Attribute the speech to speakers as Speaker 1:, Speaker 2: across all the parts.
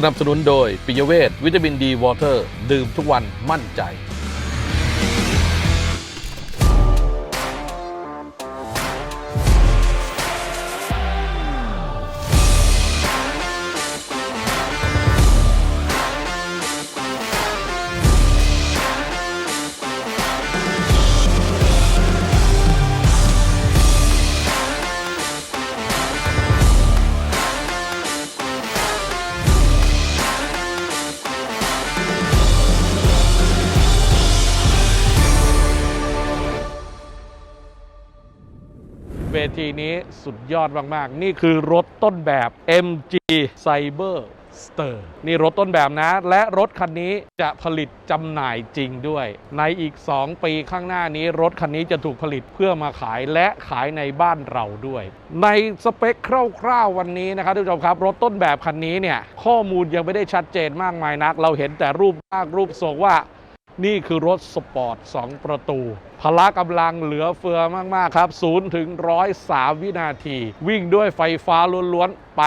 Speaker 1: สนับสนุนโดยปิยเวทวิตามินดีวอเตอร์ ดื่มทุกวันมั่นใจ วทีนี้สุดยอดมาก ๆ นี่คือรถต้นแบบ MG Cyber Stir นี่รถต้นแบบนะ และรถคันนี้จะผลิตจำหน่ายจริงด้วย ในอีก 2 ปีข้างหน้านี้ รถคันนี้จะถูกผลิตเพื่อมาขายและขายในบ้านเราด้วย ในสเปคคร่าวๆวันนี้นะครับทุกผู้ชมครับ รถต้นแบบคันนี้เนี่ยข้อมูลยังไม่ได้ชัดเจนมากมายนัก เราเห็นแต่รูปร่างรูปทรงว่า นี่คือรถสปอร์ต 2 ประตู พละกำลังเหลือเฟือมาก ๆ ครับ 0 ถึง 103 วินาที วิ่งด้วยไฟฟ้าล้วนๆ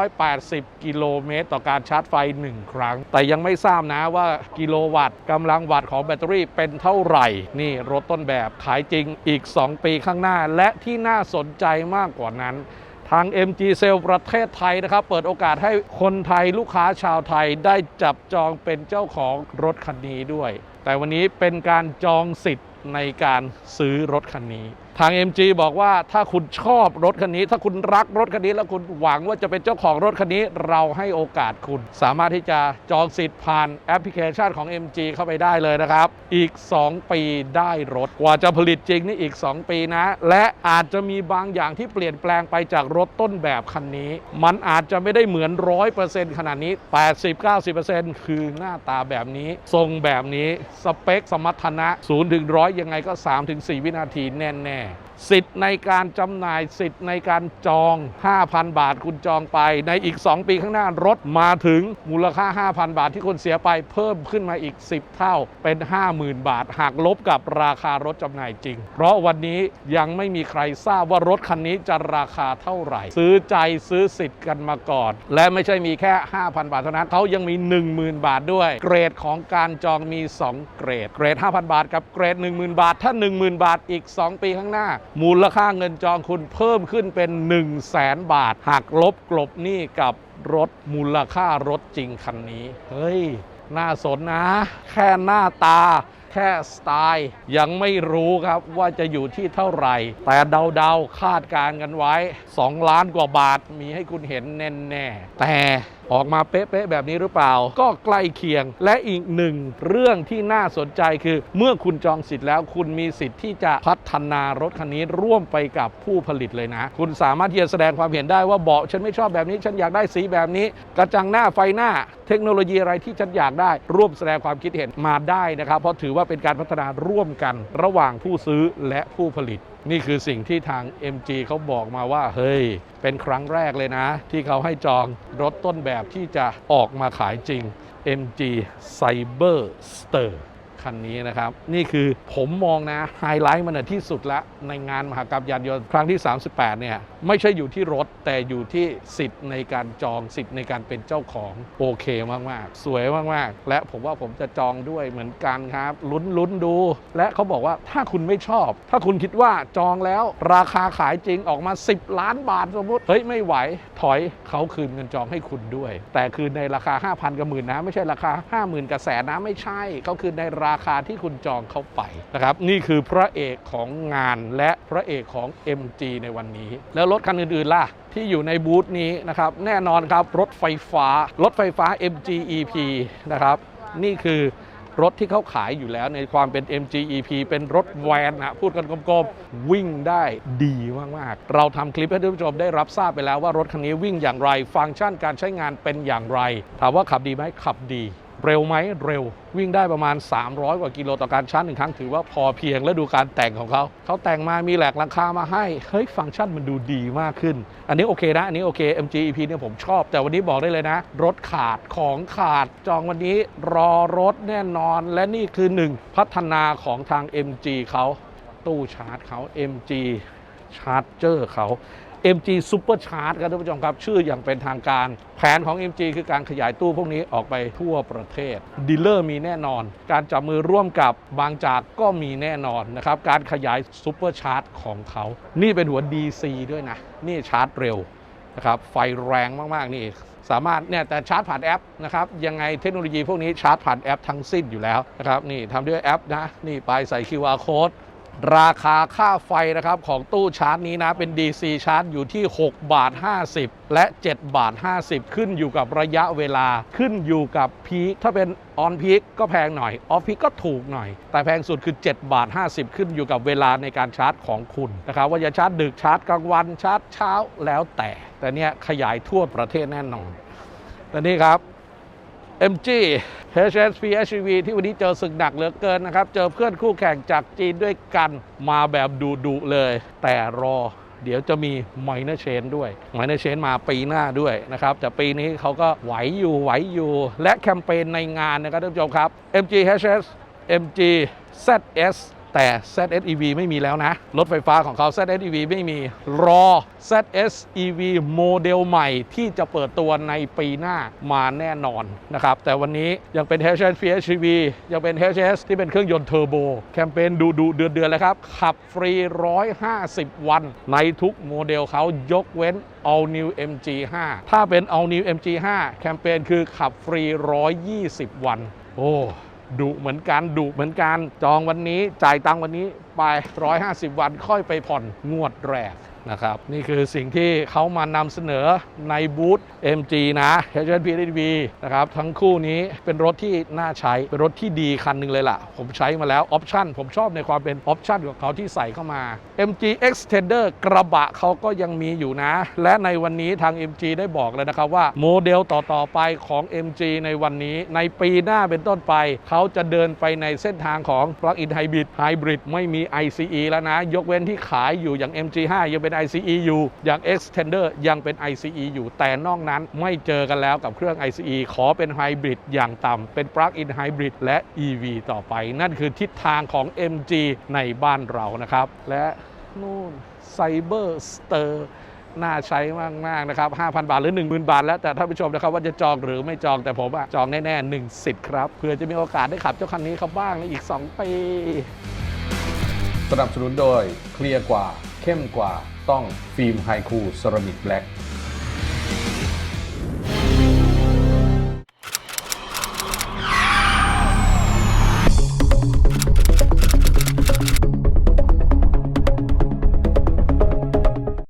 Speaker 1: 880 กิโลเมตร ต่อการชาร์จไฟ 1 ครั้ง แต่ยังไม่ทราบนะว่ากิโลวัตต์กำลังวัตต์ของแบตเตอรี่เป็นเท่าไหร่ นี่รถต้นแบบขายจริงอีก 2 ปีข้างหน้า และที่น่าสนใจมากกว่านั้นทาง MG s a l ประเทศไทยนะครับ เปิดโอกาสให้คนไทยลูกค้าชาวไทยได้จับจองเป็นเจ้าของรถคันนี้ด้วยแต่วันนี้เป็นการจองสิทธิ์ในการซื้อรถคันนี้ ทาง MG บอกว่าถ้าคุณชอบรถคันนี้ ถ้าคุณรักรถคันนี้ แล้วคุณหวังว่าจะเป็นเจ้าของรถคันนี้ เราให้โอกาสคุณ สามารถที่จะจองสิทธิ์ผ่านแอปพลิเคชันของ MG เข้าไปได้เลยนะครับ อีก 2 ปีได้รถ กว่าจะผลิตจริงนี่อีก 2 ปีนะ และอาจจะมีบางอย่างที่เปลี่ยนแปลงไปจากรถต้นแบบคันนี้ มันอาจจะไม่ได้เหมือน 100%ขนาดนี้ 80-90%คือหน้าตาแบบนี้ ทรงแบบนี้สเปคสมรรถนะ0ถึง100ยังไงก็ 3-4 วินาทีแน่ๆสิทธิ์ในการจำหน่ายสิทธิ์ในการจอง 5,000 บาทคุณจองไป ในอีก 2 ปีข้างหน้ารถมาถึงมูลค่า 5,000 บาทที่คุณเสียไปเพิ่มขึ้นมาอีก 10 เท่าเป็น 50,000 บาท หากลบกับราคารถจำหน่ายจริง เพราะวันนี้ยังไม่มีใครทราบว่ารถคันนี้จะราคาเท่าไหร่ ซื้อใจซื้อสิทธิ์กันมาก่อน และไม่ใช่มีแค่ 5,000 บาทเท่านั้นเขายังมี 10,000 บาทด้วย เกรดของการจองมี 2 เกรด เกรด 5,000 บาทกับเกรด 10,000 บาท ถ้า 10,000 บาทอีก 2 ปีข้างหน้ามูลค่าเงินจองคุณเพิ่มขึ้นเป็น 1 0 0 0 0แสนบาทหากลบกลบหนี้กับรถมูลค่ารถจริงคันนี้ เฮ้ย น่าสนนะ แค่หน้าตา แค่สไตล์ ยังไม่รู้ครับว่าจะอยู่ที่เท่าไหร่ แต่เดาๆ คาดการกันไว้ 2 ล้านกว่าบาทมีให้คุณเห็นแน่ๆแต่ ออกมาเป๊ะๆแบบนี้หรือเปล่า ก็ใกล้เคียง และอีกหนึ่งเรื่องที่น่าสนใจคือ เมื่อคุณจองสิทธิ์แล้วคุณมีสิทธิ์ที่จะพัฒนารถคันนี้ร่วมไปกับผู้ผลิตเลยนะ คุณสามารถที่จะแสดงความเห็นได้ว่าเบาะฉันไม่ชอบแบบนี้ฉันอยากได้สีแบบนี้ กระจังหน้าไฟหน้า เทคโนโลยีอะไรที่ฉันอยากได้ ร่วมแสดงความคิดเห็นมาได้นะครับ เพราะถือว่าเป็นการพัฒนาร่วมกันระหว่างผู้ซื้อและผู้ผลิต นี่คือสิ่งที่ทาง MG เขาบอกมาว่า เฮ้ย เป็นครั้งแรกเลยนะ ที่เขาให้จองรถต้นแบบที่จะออกมาขายจริง MG Cyberster คันนี้นะครับ นี่คือผมมองนะไฮไลท์มันนที่สุดละในงานมหกรรมยานยนต์ครั้งที่ 38 เนี่ย ไม่ใช่อยู่ที่รถแต่อยู่ที่สิทธิ์ในการจองสิทธิ์ในการเป็นเจ้าของโอเคมาก ๆ สวยมาก ๆ และผมว่าผมจะจองด้วยเหมือนกันครับ ลุ้นลุ้นดู และเขาบอกว่าถ้าคุณไม่ชอบ ถ้าคุณคิดว่าจองแล้วราคาขายจริงออกมา 10 ล้านบาทสมมติเฮ้ยไม่ไหวถอยเขาคืนเงินจองให้คุณด้วย แต่คืนในราคา 5,000กับหมื่นนะไม่ใช่ราคา 50,000กับแสนนะไม่ใช่เขาคืนในราคาที่คุณจองเข้าไปนะครับนี่คือพระเอกของงานและพระเอกของ MG ในวันนี้ แล้วรถคันอื่นๆล่ะที่อยู่ในบูธนี้นะครับแน่นอนครับรถไฟฟ้ารถไฟฟ้า MG EP นะครับนี่คือรถที่เขาขายอยู่แล้วในความเป็น MG EP เป็นรถแวนนะพูดกันกลมๆ วิ่งได้ดีมาก ๆ เราทำคลิปให้ท่านผู้ชมได้รับทราบไปแล้วว่ารถคันนี้วิ่งอย่างไร ฟังก์ชันการใช้งานเป็นอย่างไร ถามว่าขับดีไหมขับดี เร็วไหมเร็ว วิ่งได้ประมาณ 300 กว่ากิโลต่อการชาร์จหนึ่งครั้งถือว่าพอเพียงและดูการแต่งของเขาเขาแต่งมามีแหลกหลังคามาให้เฮ้ยฟังก์ชันมันดูดีมากขึ้น อันนี้โอเคนะ อันนี้โอเค MG EP เนี่ยผมชอบ แต่วันนี้บอกได้เลยนะ รถขาดของขาดจองวันนี้รอรถแน่นอน และนี่คือหนึ่งพัฒนาของทาง MG เขาตู้ชาร์จเขา MG ชาร์จเจอร์เขา MG Super Charge ครับท่านผู้ชมครับ ชื่ออย่างเป็นทางการ แผนของ MG คือการขยายตู้พวกนี้ออกไปทั่วประเทศดีลเลอร์มีแน่นอน การจับมือร่วมกับบางจากก็มีแน่นอนนะครับ การขยาย Super Charge ของเขา นี่เป็นหัว DC ด้วยนะ นี่ชาร์จเร็วนะครับไฟแรงมาก ๆ นี่ สามารถเนี่ยแต่ชาร์จผ่านแอปนะครับยังไงเทคโนโลยีพวกนี้ชาร์จผ่านแอปทั้งสิ้นอยู่แล้วนะครับนี่ทำด้วยแอปนะ นี่ไปใส่ QR code ราคาค่าไฟนะครับของตู้ชาร์จนี้นะเป็น DC ชาร์จอยู่ที่ 6 บาท 50 และ 7 บาท 50 ขึ้นอยู่กับระยะเวลาขึ้นอยู่กับพีคถ้าเป็นออนพีคก็แพงหน่อย ออฟพีคก็ถูกหน่อย แต่แพงสุดคือ 7 บาท 50 ขึ้นอยู่กับเวลาในการชาร์จของคุณนะครับว่าจะชาร์จดึกชาร์จกลางวันชาร์จเช้าแล้วแต่ แต่เนี่ยขยายทั่วประเทศแน่นอนและนี่ครับ MG HSP HEV ที่วันนี้เจอศึกหนักเหลือเกินนะครับ เจอเพื่อนคู่แข่งจากจีนด้วยกันมาแบบดุดุเลย แต่รอเดี๋ยวจะมีไมเนอร์เชนด้วยไมเนอร์เชนมาปีหน้าด้วยนะครับ แต่ปีนี้เขาก็ไหวอยู่ไหวอยู่ และแคมเปญในงานนะครับท่านผู้ชมครับ MG HS MG ZS แต่ ZSEV ไม่มีแล้วนะ รถไฟฟ้าของเขา ZSEV ไม่มีรอ ZSEV โมเดลใหม่ที่จะเปิดตัวในปีหน้ามาแน่นอนนะครับ แต่วันนี้ยังเป็น HS PHEV ยังเป็น HS ที่เป็นเครื่องยนต์เทอร์โบ แคมเปญดูดูเดือดเดือดเลยครับ ขับฟรี 150 วัน ในทุกโมเดลเขายกเว้น All New MG5 ถ้าเป็น All New MG5 แคมเปญคือขับฟรี 120 วัน โอ้ ดุเหมือนกันดุเหมือนกันจองวันนี้จ่ายตังค์วันนี้ไป 150 วันค่อยไปผ่อนงวดแรก นะครับ นี่คือสิ่งที่เขามานำเสนอในบูธ MG นะ HSPDV นะครับ ทั้งคู่นี้เป็นรถที่น่าใช้ เป็นรถที่ดีคันหนึ่งเลยล่ะ ผมใช้มาแล้วออปชั่นผมชอบในความเป็นออปชั่นของเขาที่ใส่เข้ามา MG Extender กระบะเขาก็ยังมีอยู่นะ และในวันนี้ทาง MG ได้บอกเลยนะครับว่าโมเดลต่อๆไปของ MG ในวันนี้ในปีหน้าเป็นต้นไป เขาจะเดินไปในเส้นทางของ Plug-in Hybrid Hybrid ไม่มี ICE แล้วนะ ยกเว้นที่ขายอยู่อย่าง MG5 ยังเป็น ICE อยู่อย่าง Extender ยังเป็น ICE อยู่แต่นอกนั้นไม่เจอกันแล้วกับเครื่อง ICE ขอเป็น Hybrid อย่างต่ำเป็น Plug-in Hybrid และ EV ต่อไป นั่นคือทิศทางของ MG ในบ้านเรานะครับ และนู่น Cyber Stir น่าใช้มาก ๆ นะครับ 5,000 บาท หรือ 10,000 บาท แล้ว แต่ท่านผู้ชมนะครับ ว่าจะจองหรือไม่จองแต่ผมอะจองแน่ ๆ 1 สิทธิ์ครับ เพื่อจะมีโอกาสได้ขับเจ้าคันนี้เขาบ้างในอีก 2 ปี
Speaker 2: สนับสนุนโดยเคลียร์กว่า เข้มกว่าต้องฟิล์มไฮคูเซรามิกแบล็ก